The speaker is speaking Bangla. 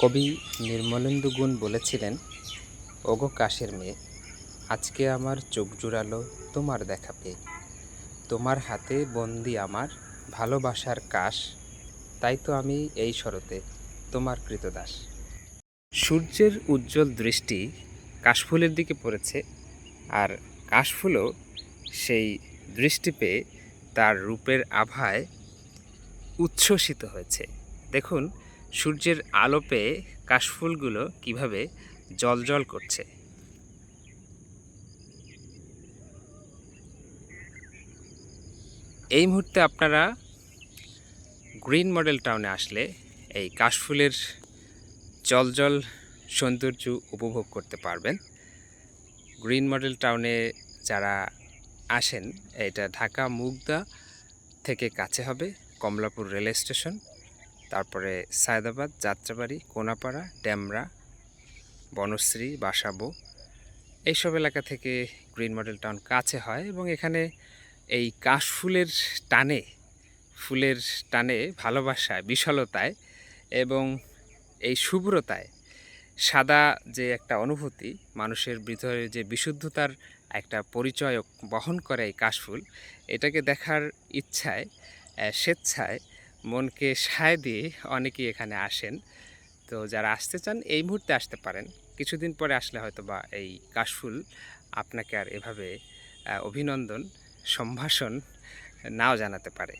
কবি নির্মলেন্দু গুণ বলেছিলেন, ওগো কাশের মেয়ে, আজকে আমার চোখ জুড়ালো তোমার দেখা পেয়ে। তোমার হাতে বন্দি আমার ভালোবাসার কাশ, তাই তো আমি এই শরতে তোমার কৃতদাস। সূর্যের উজ্জ্বল দৃষ্টি কাশফুলের দিকে পড়েছে, আর কাশফুলও সেই দৃষ্টি পেয়ে তার রূপের আভায় উচ্ছ্বসিত হয়েছে। দেখুন সূর্যের আলো পেয়ে কাশফুলগুলো কীভাবে জলজল করছে? এই মুহূর্তে আপনারা গ্রিন মডেল টাউনে আসলে এই কাশফুলের জলজল সৌন্দর্য উপভোগ করতে পারবেন। গ্রিন মডেল টাউনে যারা আসেন, এটা ঢাকা মুগদা থেকে কাছে হবে কমলাপুর রেল স্টেশন তারপরে সায়দাবাদ, যাত্রাবাড়ি, কোনাপাড়া ড্যামরা বনশ্রী, বাসাবো। এইসব এলাকা থেকে গ্রিন মডেল টাউন কাছে হয় এবং এখানে এই কাশফুলের টানে, ফুলের টানে ভালোবাসায়, বিশালতায় এবং এই শুভ্রতায় সাদা যে একটা অনুভূতি, মানুষের ভিতরে যে বিশুদ্ধতার একটা পরিচয় বহন করে এই কাশফুল এটাকে দেখার ইচ্ছায় স্বেচ্ছায় মনকে সায় দিয়ে অনেকেই এখানে আসেন। তো যারা আসতে চান, এই মুহূর্তে আসতে পারেন। কিছুদিন পরে আসলে হয়তো বা এই কাশফুল আপনাকে আর এভাবে অভিনন্দন, সম্ভাষণ নাও জানাতে পারে।